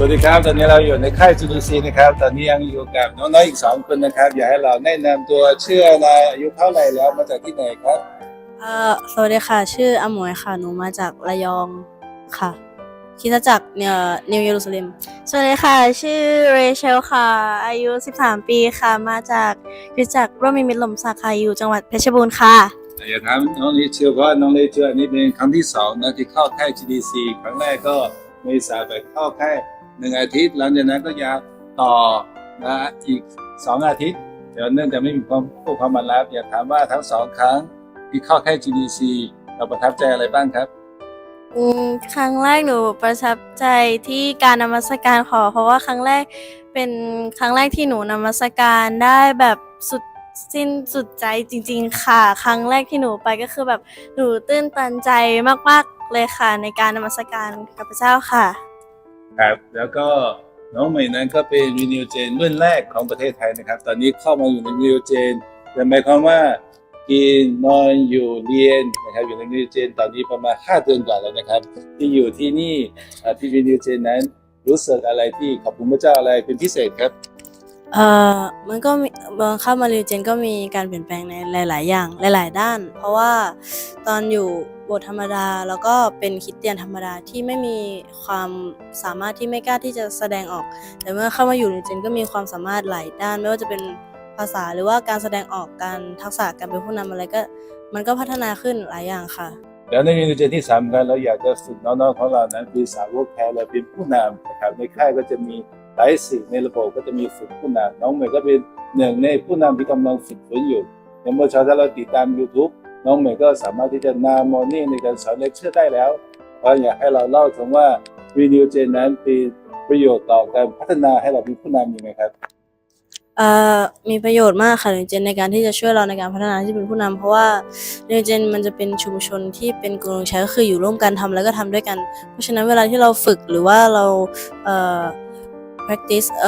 สวัสดีครับ ตอนนี้เราอยู่ในค่ายจูดูซีนะครับ ตอนนี้ยังอยู่กับน้องๆอีกสองคนนะครับ อยากให้เราแนะนำตัวชื่ออะไรอายุเท่าไหร่แล้วมาจากที่ไหนครับเอ่อสวัสดีค่ะ ชื่ออมวยค่ะ หนูมาจากระยองค่ะคริดจักรเนี่ยนิวเยรูซาเล็มสวัสดีค่ะ ชื่อเรเชลค่ะ อายุ 13 ปีค่ะ มาจากคริดจักรร่วมมิมิตรหล่มสักค่ะอยู่จังหวัดเพชรบูรณ์ค่ะ อยากถามน้องเลเชลเพราะว่าน้องเลเชลอันนี้เป็นครั้งที่สองนะที่เข้าค่าย GDC ครั้งแรกก็เมษาไปเข้าค่าย หนึ่งอาทิตย์หลังจากนั้นก็ยาต่อนะอีกสองอาทิตย์เดี๋ยวเนื่องจากไม่มีความผู้ความมารับอยากถามว่าทั้งสองครั้งที่เข้าค่ GDC เราประทับใจอะไรบ้างครับ อืมครั้งแรกหนูประทับใจที่การนมัสการขอ เพราะว่าครั้งแรกเป็นครั้งแรกที่หนูนมัสการได้แบบสุดสิ้นสุดใจจริง ๆ ค่ะ ครั้งแรกที่หนูไปก็คือแบบหนูตื้นตันใจมากๆเลยค่ะ ในการนมัสการกับพระเจ้าค่ะ ครับแล้วก็น้องใหม่นั้นก็เป็นรีนิวเจนรุ่นแรกของประเทศไทยนะครับ ตอนนี้เข้ามาอยู่ในรีนิวเจนแต่หมายความว่ากินนอนอยู่เรียนนะครับอยู่ในรีนิวเจนตอนนี้ประมาณ5เดือนกว่าแล้วนะครับ ที่อยู่ที่นี่ที่รีนิวเจนนั้นรู้สึกอะไรที่ขอบคุณพระเจ้าอะไรเป็นพิเศษครับเอ่อมันก็มีเอ่อเข้ามาเรียนเจนก็มีการเปลี่ยนแปลงในหลาย ๆ อย่างหลาย ๆ ด้าน เพราะว่าตอนอยู่ บสถ์ธรรมดาแล้วก็เป็นคริสเตียนธรรมดาที่ไม่มีความสามารถที่ไม่กล้าที่จะแสดงออก แต่เมื่อเข้ามาอยู่ในเจนก็มีความสามารถหลายด้าน ไม่ว่าจะเป็นภาษาหรือว่าการแสดงออกการทักษะการเป็นผู้นำอะไรก็มันก็พัฒนาขึ้นหลายอย่างค่ะ แล้วในนิวเจนที่สำคัญเราอยากจะฝึกน้องๆของเรานั้นคือสาวกแท้เราเป็นผู้นำนะครับในค่ายก็จะมีหลายสิ่งในระบบก็จะมีฝึกผู้นำน้องใหม่ก็เป็นหนึ่งในผู้นำที่กำลังฝึกฝนอยู่อย่างเมื่อเช้าถ้าเราติดตาม YouTube น้องใหม่ก็สามารถที่จะนำโมนี่ในการสอนเลคเชอร์ได้แล้ว เพราะอยากให้เราเล่าถึงว่ารีนิวเจนนั้นเป็นประโยชน์ต่อการพัฒนาให้เราเป็นผู้นำยังไงครับเอ่อมีประโยชน์มากค่ะเรียนเจนในการที่จะช่วยเราในการพัฒนาที่เป็นผู้นำเพราะว่าเรียนเจนมันจะเป็นชุมชนที่เป็นกลุ่มใช้ก็คืออยู่ร่วมกันทำแล้วก็ทำด้วยกัน เพราะฉะนั้นเวลาที่เราฝึกหรือว่าเราเอ่อ practice เ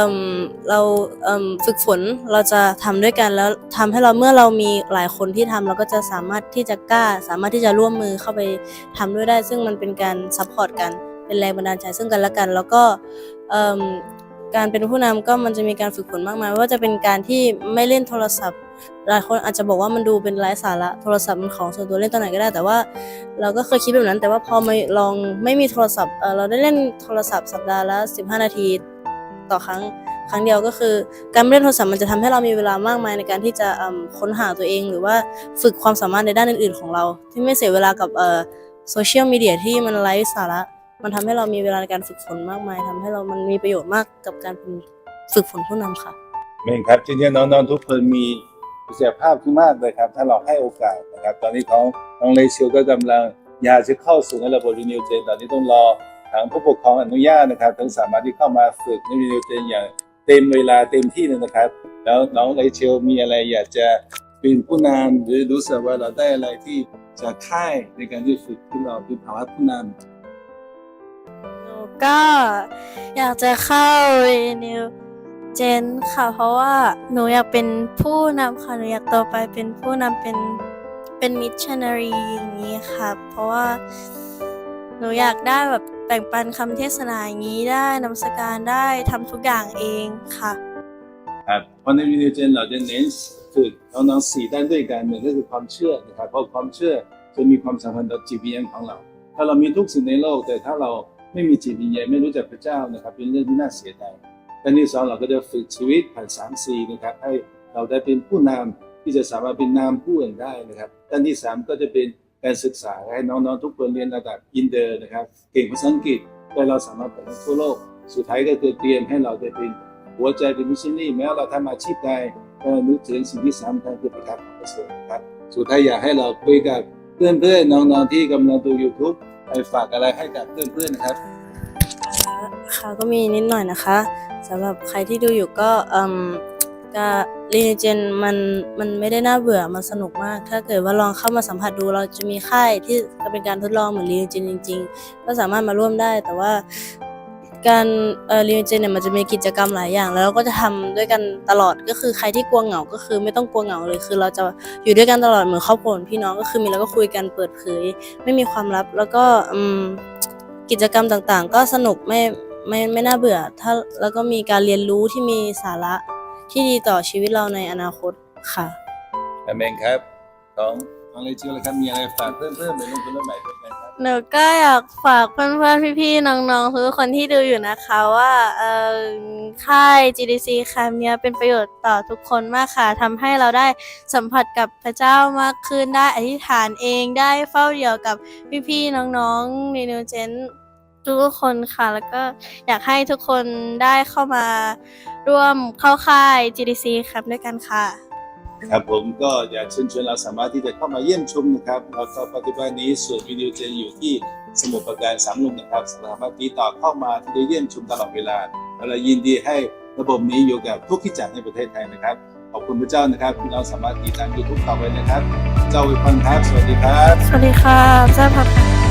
เราฝึกฝนเราจะทำด้วยกันแล้วทำให้เราเมื่อเรามีหลายคนที่ทำเราก็จะสามารถที่จะกล้า สามารถที่จะร่วมมือเข้าไปทำด้วยได้ ซึ่งมันเป็นการซัพพอร์ตกันเป็นแรงบันดาลใจซึ่งกันและกัน แล้วก็การเป็นผู้นำก็มันจะมีการฝึกฝนมากมายว่าจะเป็นการที่ไม่เล่นโทรศัพท์ หลายคนอาจจะบอกว่ามันดูเป็นไร้สาระโทรศัพท์มันของส่วนตัวเล่นตอนไหนก็ได้ แต่ว่าเราก็เคยคิดแบบนั้น แต่ว่าพอมาลองไม่มีโทรศัพท์เอ่อเราได้เล่นโทรศัพท์สัปดาห์ละ15 นาที ต่อครั้งครั้งเดียวก็คือ การไม่เล่นโทรศัพท์มันจะทำให้เรามีเวลามากมายในการที่จะค้นหาตัวเอง หรือว่าฝึกความสามารถในด้านอื่น ๆ ของเรา ที่ไม่เสียเวลากับโซเชียลมีเดียที่มันไร้สาระ มันทำให้เรามีเวลาในการฝึกฝนมากมายทำให้เรามันมีประโยชน์มากกับการเป็นฝึกฝนผู้นำค่ะเมนครับทีนี้น้องๆทุกคนมีศักยภาพที่มากเลยครับ ถ้าเราให้โอกาสนะครับ ตอนนี้ของน้องเลเชียวก็กำลังอยากจะเข้าสู่ในระบบรีนิวเจนตอนนี้ต้องรอ ทางผู้ปกครองอนุญาตนะครับถึงสามารถที่เข้ามาฝึกในรีนิวเจนอย่างเต็มเวลาเต็มที่เลยนะครับ แล้วน้องเลเชียวมีอะไรอยากจะเป็นผู้นำหรือรู้สึกว่าเราได้อะไรที่จากค่ายในการที่ฝึกที่เราเป็นภาวะผู้นำหนูก็อยากจะเข้าเนิวเจนค่ะ เพราะว่าหนูอยากเป็นผู้นำค่ะหนูอยากโตไปเป็นผู้นำเป็นเป็นมิชชันนารีอย่างนี้ค่ะ เพราะว่าหนูอยากได้แบบ แบ่งปันคำเทศนาอย่างนี้ได้นำสการได้ทำทุกอย่างเองค่ะครับเพราะในวิดีโอเจนเราจะเน้นฝึกน้องๆสี่ด้านด้วยกันหนึ่งก็คือความเชื่อนะครับเพราะความเชื่อจะมีความสัมพันธ์ต่อจิตวิญญาณของเรา ถ้าเรามีทุกสิ่งในโลก แต่ถ้าเราไม่มีจิตวิญญาณไม่รู้จักพระเจ้านะครับ เป็นเรื่องที่น่าเสียดายด้านที่สองเราก็จะฝึกชีวิตผ่านสามสี่นะครับให้เราได้เป็นผู้นำที่จะสามารถเป็นนามผู้อื่นได้นะครับด้านที่สามก็จะเป็น การศึกษาให้น้องๆทุกคนเรียนระดับอินเตอร์นะครับ เก่งภาษาอังกฤษแต่เราสามารถไปทั่วโลก สุดท้ายก็คือเตรียมให้เราได้เป็นหัวใจเป็นมิชชันนี่แม้ว่าเราทำอาชีพใดก็นึกถึงสิ่งที่สำคัญคือประการของประเสริฐครับสุดท้ายอยากให้เราคุยกับเพื่อนๆน้องๆที่กำลังดู YouTube ไปฝากอะไรให้กับเพื่อนๆนะครับค่ะก็มีนิดหน่อยนะคะสำหรับใครที่ดูอยู่ก็เอ่มก็ รีเจนมันมันไม่ได้น่าเบื่อมันสนุกมาก ถ้าเกิดว่าลองเข้ามาสัมผัสดูเราจะมีค่ายที่จะเป็นการทดลองเหมือนรีเจนจริง ๆ ก็สามารถมาร่วมได้ แต่ว่าการเอ่อรีเจนเนี่ยมันจะมีกิจกรรมหลายอย่าง แล้วเราก็จะทำด้วยกันตลอดก็คือใครที่กลัวเหงาก็คือไม่ต้องกลัวเหงาเลยคือ เราจะอยู่ด้วยกันตลอดเหมือนครอบครัวพี่น้องก็คือมีแล้วก็คุยกันเปิดเผย ไม่มีความลับแล้วก็อืมกิจกรรมต่างๆ ก็สนุกไม่ไม่ไม่น่าเบื่อ ถ้าแล้วก็มีการเรียนรู้ที่มีสาระ ที่ดีต่อชีวิตเราในอนาคตค่ะอเมนครับของของเลเจอร์เลยครับมีอะไรฝากเพิ่มๆในเรื่องคนรุ่นใหม่ด้วยไหมครับหนูก็อยากฝากเพื่อนๆพี่ๆน้องๆทุกคนที่ดูอยู่นะคะว่าเอ่อค่าย GDC ครั้งเนี้ยเป็นประโยชน์ต่อทุกคนมากค่ะทำให้เราได้สัมผัสกับพระเจ้ามากขึ้นได้อธิษฐานเองได้เฝ้าเดี่ยวกับพี่ๆน้องๆในนิวเจน ทุกๆคนค่ะ แล้วก็อยากให้ทุกคนได้เข้ามาร่วมเข้าค่าย GDC ครับด้วยกันค่ะ ครับผมก็อยากเชิญชวนเราสามารถที่จะเข้ามาเยี่ยมชมนะครับเราก็ปัจจุบันนี้ส่วนวิดีโอเจนอยู่ที่สมุทรปราการสามลุงนะครับสามารถติดต่อเข้ามาที่จะเยี่ยมชมตลอดเวลาและเรายินดีให้ระบบนี้อยู่กับทุกที่จัดในประเทศไทยนะครับ ขอบคุณพระเจ้านะครับพี่น้องสามารถติดตามยูทูบต่อไปนะครับ เจ้าวิพันธ์ครับ สวัสดีครับ สวัสดีค่ะเจ้าพักค่ะ